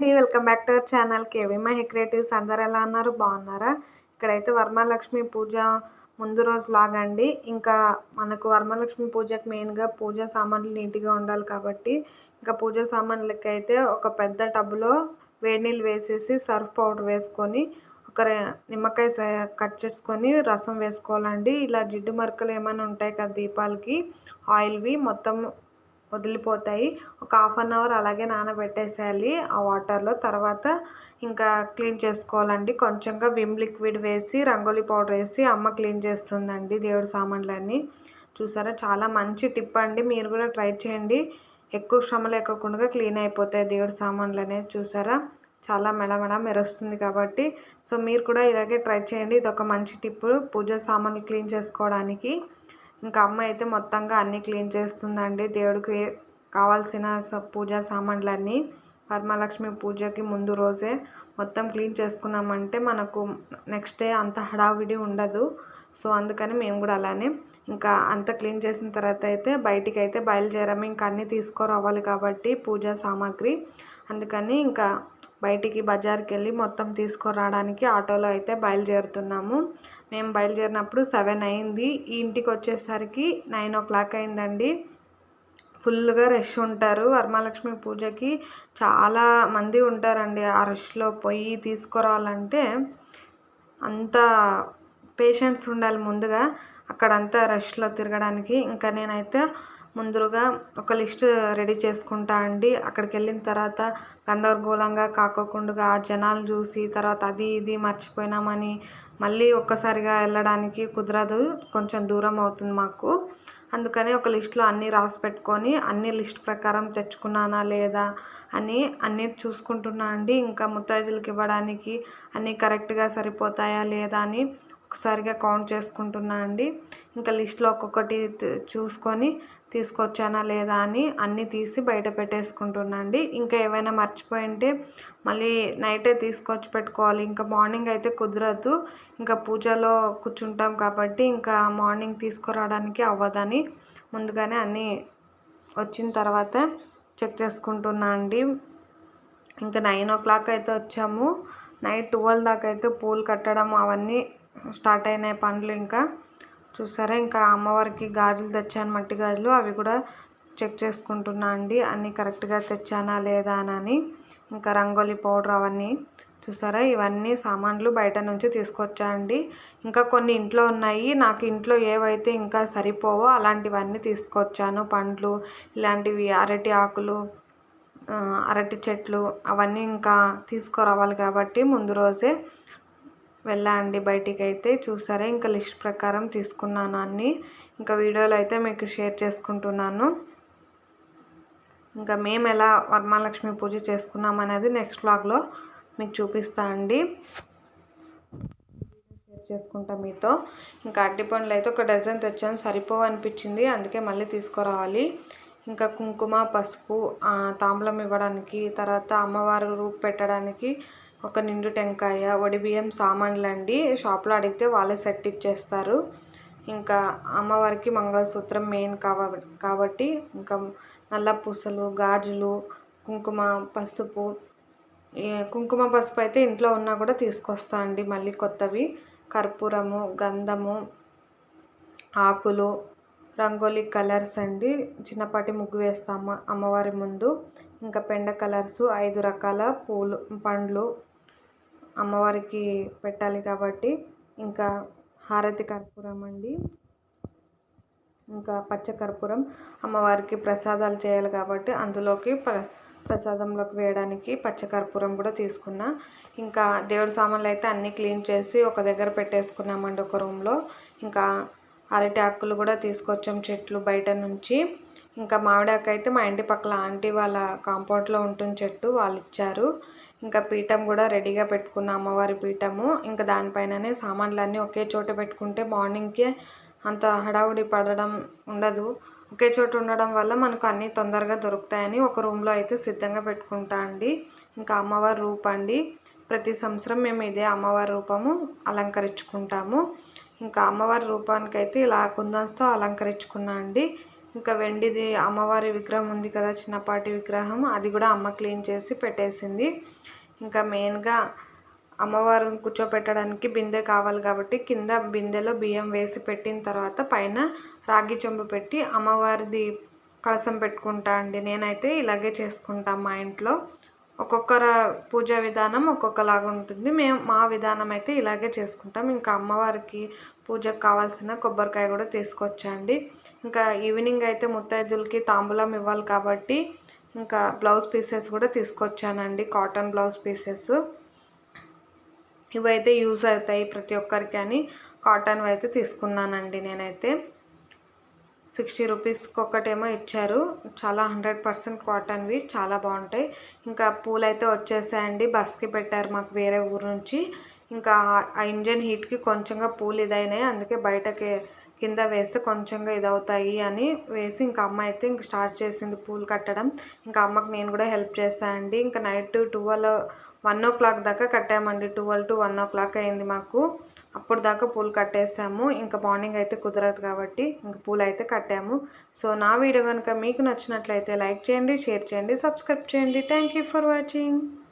Welcome back to our channel. KV my creatives. అందరు ఎలా ఉన్నారు? బాగున్నారా? ఇక్కడైతే వరమహాలక్ష్మి పూజ ముందు రోజు లాగండి ఇంకా మనకు వరమహాలక్ష్మి పూజకి మెయిన్గా పూజ సామాన్లు నీట్గా ఉండాలి కాబట్టి ఇంకా పూజ సామాన్లకి అయితే ఒక పెద్ద టబ్లో వేడి నీళ్ళు వేసేసి సర్ఫ్ పౌడర్ వేసుకొని ఒక నిమ్మకాయ కట్ చేసుకొని రసం వేసుకోవాలండి. ఇలా జిడ్డు మరకలు ఏమైనా ఉంటాయి కదా దీపాలకి ఆయిల్వి మొత్తం వదిలిపోతాయి. ఒక హాఫ్ అన్ అవర్ అలాగే నానబెట్టేసేయాలి ఆ వాటర్లో. తర్వాత ఇంకా క్లీన్ చేసుకోవాలండి. కొంచెంగా విమ్ లిక్విడ్ వేసి రంగోలీ పౌడర్ వేసి అమ్మ క్లీన్ చేస్తుందండి దేవుడి సామాన్లన్నీ. చూసారా? చాలా మంచి టిప్ అండి. మీరు కూడా ట్రై చేయండి. ఎక్కువ శ్రమ లేకుండా క్లీన్ అయిపోతాయి దేవుడి సామాన్లు అనేది చూసారా? చాలా మెడమెడ మెరుస్తుంది కాబట్టి. సో మీరు కూడా ఇలాగే ట్రై చేయండి. ఇది ఒక మంచి టిప్. పూజ సామాన్లు క్లీన్ చేసుకోవడానికి. ఇంకా అమ్మ అయితే మొత్తంగా అన్నీ క్లీన్ చేస్తుందండి. దేవుడికి కావాల్సిన పూజా సామాన్లన్నీ వరమహాలక్ష్మి పూజకి ముందు రోజే మొత్తం క్లీన్ చేసుకున్నామంటే మనకు నెక్స్ట్ డే అంత హడావిడి ఉండదు. సో అందుకని మేము కూడా అలానే ఇంకా అంత క్లీన్ చేసిన తర్వాత అయితే బయటికి అయితే బయలుదేరాము. ఇంకా అన్నీ తీసుకురావాలి కాబట్టి పూజా సామాగ్రి. అందుకని ఇంకా బయటికి బజార్కి వెళ్ళి మొత్తం తీసుకురావడానికి ఆటోలో అయితే బయలుదేరుతున్నాము. మేము బయలుదేరినప్పుడు సెవెన్ అయింది. ఈ ఇంటికి వచ్చేసరికి నైన్ ఓ క్లాక్ అయిందండి. ఫుల్గా రష్ ఉంటారు. వరమహాలక్ష్మి పూజకి చాలా మంది ఉంటారండి. ఆ రష్లో పోయి తీసుకురావాలంటే అంత పేషెన్స్ ఉండాలి ముందుగా. అక్కడంతా రష్లో తిరగడానికి. ఇంకా నేనైతే ముందుగా ఒక లిస్ట్ రెడీ చేసుకుంటా అండి. అక్కడికి వెళ్ళిన తర్వాత గందరగోళంగా కాకోకుండా ఆ జనాలు చూసి తర్వాత అది ఇది మర్చిపోయినామని మళ్ళీ ఒక్కసారిగా వెళ్ళడానికి కుదరదు. కొంచెం దూరం అవుతుంది మాకు. అందుకని ఒక లిస్ట్లో అన్నీ రాసి పెట్టుకొని అన్ని లిస్ట్ ప్రకారం తెచ్చుకున్నానా లేదా అని అన్నీ చూసుకుంటున్నా అండి. ఇంకా ముత్తైదులకి ఇవ్వడానికి అన్నీ కరెక్ట్గా సరిపోతాయా లేదా అని ఒకసారిగా కౌంట్ చేసుకుంటున్నా అండి. ఇంకా లిస్ట్లో ఒక్కొక్కటి చూసుకొని తీసుకొచ్చానా లేదా అని అన్నీ తీసి బయట పెట్టేసుకుంటున్నా అండి. ఇంకా ఏవైనా మర్చిపోయింటే మళ్ళీ నైటే తీసుకొచ్చి పెట్టుకోవాలి. ఇంకా మార్నింగ్ అయితే కుదరదు. ఇంకా పూజలో కూర్చుంటాం కాబట్టి ఇంకా మార్నింగ్ తీసుకురావడానికి అవ్వదని ముందుగానే అన్నీ వచ్చిన తర్వాత చెక్ చేసుకుంటున్నా అండి. ఇంకా నైన్ ఓ క్లాక్ అయితే వచ్చాము. నైట్ ట్వెల్వ్ దాకా అయితే పూలు కట్టడం అవన్నీ స్టార్ట్ అయినాయి పనులు ఇంకా. చూసారా? ఇంకా అమ్మవారికి గాజులు తెచ్చాను మట్టి గాజులు. అవి కూడా చెక్ చేసుకుంటున్నా అండి. అన్నీ కరెక్ట్గా తెచ్చానా లేదా అని ఇంకా రంగోలీ పౌడర్ అవన్నీ. చూసారా? ఇవన్నీ సామాన్లు బయట నుంచి తీసుకొచ్చా అండి. ఇంకా కొన్ని ఇంట్లో ఉన్నాయి. నాకు ఇంట్లో ఏవైతే ఇంకా సరిపోవో అలాంటివన్నీ తీసుకొచ్చాను. పండ్లు ఇలాంటివి అరటి ఆకులు అరటి చెట్లు అవన్నీ ఇంకా తీసుకురావాలి కాబట్టి ముందు రోజే వెళ్ళా అండి బయటికి అయితే చూసారా? ఇంకా లిస్ట్ ప్రకారం తీసుకున్నాను అన్నీ. ఇంకా వీడియోలు అయితే మీకు షేర్ చేసుకుంటున్నాను. ఇంకా మేము ఎలా వర్మాలక్ష్మి పూజ చేసుకున్నాం అనేది నెక్స్ట్ వ్లాగ్లో మీకు చూపిస్తా అండి. షేర్ చేసుకుంటాం మీతో. ఇంకా అరటిపండ్లు అయితే ఒక డజన్ తెచ్చాను. సరిపోవు అనిపించింది. అందుకే మళ్ళీ తీసుకురావాలి. ఇంకా కుంకుమ పసుపు తాంబూలం ఇవ్వడానికి తర్వాత అమ్మవారు రూపు పెట్టడానికి ఒక నిండు టెంకాయ బియ్యం సామాన్లు అండి. షాప్లో అడిగితే వాళ్ళే సెట్ ఇచ్చేస్తారు. ఇంకా అమ్మవారికి మంగళసూత్రం మెయిన్ కాబట్టి ఇంకా నల్ల పూసలు గాజులు కుంకుమ పసుపు కుంకుమ పసుపు అయితే ఇంట్లో ఉన్నా కూడా తీసుకొస్తా అండి. మళ్ళీ కొత్తవి. కర్పూరము గంధము ఆకులు రంగోలీ కలర్స్ అండి. చిన్నపాటి ముగ్గు వేస్తాము అమ్మవారి ముందు. ఇంకా పెండ కలర్స్ ఐదు రకాల పూలు పండ్లు అమ్మవారికి పెట్టాలి కాబట్టి. ఇంకా హారతి కర్పూరం అండి. ఇంకా పచ్చ కర్పూరం అమ్మవారికి ప్రసాదాలు చేయాలి కాబట్టి అందులోకి ప్ర ప్రసాదంలోకి వేయడానికి పచ్చకర్పూరం కూడా తీసుకున్నా. ఇంకా దేవుడి సామాన్లు అయితే అన్నీ క్లీన్ చేసి ఒక దగ్గర పెట్టేసుకున్నామండి ఒక రూమ్లో. ఇంకా అరటి ఆకులు కూడా తీసుకొచ్చాం చెట్లు బయట నుంచి. ఇంకా మామిడాకు అయితే మా ఇంటి పక్కల ఆంటీ వాళ్ళ కాంపౌండ్లో ఉంటుంది చెట్టు వాళ్ళు ఇచ్చారు. ఇంకా పీఠం కూడా రెడీగా పెట్టుకున్న అమ్మవారి పీఠము. ఇంకా దానిపైననే సామాన్లన్నీ ఒకే చోట పెట్టుకుంటే మార్నింగ్కే అంత హడావుడి పడడం ఉండదు. ఒకే చోట ఉండడం వల్ల మనకు అన్నీ తొందరగా దొరుకుతాయని ఒక రూమ్లో అయితే సిద్ధంగా పెట్టుకుంటా అండి. ఇంకా అమ్మవారి రూపం అండి. ప్రతి సంవత్సరం మేము ఇదే అమ్మవారి రూపము అలంకరించుకుంటాము. ఇంకా అమ్మవారి రూపానికి అయితే ఇలా కుందన్స్తో అలంకరించుకున్నా అండి. ఇంకా వెండిది అమ్మవారి విగ్రహం ఉంది కదా చిన్నపాటి విగ్రహం. అది కూడా అమ్మ క్లీన్ చేసి పెట్టేసింది. ఇంకా మెయిన్గా అమ్మవారిని కూర్చోపెట్టడానికి బిందె కావాలి కాబట్టి కింద బిందెలో బియ్యం వేసి పెట్టిన తర్వాత పైన రాగి చెంబు పెట్టి అమ్మవారిది కలసం పెట్టుకుంటా అండి. నేనైతే ఇలాగే చేసుకుంటాను మా ఇంట్లో. ఒక్కొక్కర పూజా విధానం ఒక్కొక్కలాగా ఉంటుంది. మేము మా విధానం అయితే ఇలాగే చేసుకుంటాం. ఇంకా అమ్మవారికి పూజకు కావాల్సిన కొబ్బరికాయ కూడా తీసుకొచ్చండి. ఇంకా ఈవినింగ్ అయితే ముత్తైదులకి తాంబూలం ఇవ్వాలి కాబట్టి ఇంకా బ్లౌజ్ పీసెస్ కూడా తీసుకొచ్చానండి. Cotton blouse pieces. ఇవైతే యూజ్ అవుతాయి ప్రతి ఒక్కరికి అని కాటన్ అయితే తీసుకున్నానండి నేనైతే. సిక్స్టీ రూపీస్కి ఒకటేమో ఇచ్చారు. చాలా హండ్రెడ్ పర్సెంట్ కాటన్వి చాలా బాగుంటాయి. ఇంకా పూలు అయితే వచ్చేసాయండి. బస్కి పెట్టారు మాకు వేరే ఊరు నుంచి. ఇంకా ఆ ఇంజన్ హీట్కి కొంచెంగా పూలు ఇదైనాయి. అందుకే బయటకి కింద వేస్తే కొంచెంగా ఇదవుతాయి అని వేసి ఇంకా అమ్మ అయితే ఇంక స్టార్ట్ చేసింది పూలు కట్టడం. ఇంకా అమ్మకి నేను కూడా హెల్ప్ చేస్తానండి ఇంకా night twelve one o'clock దాకా కట్టామండి. Twelve to one o'clock అయింది మాకు. అప్పుడు దాకా పూలు కట్టేసాము. ఇంకా మార్నింగ్ అయితే కుదరదు కాబట్టి ఇంక పూలు అయితే కట్టాము. సో నా వీడియో కనుక మీకు నచ్చినట్లయితే లైక్ చేయండి షేర్ చేయండి సబ్స్క్రైబ్ చేయండి. Thank you for watching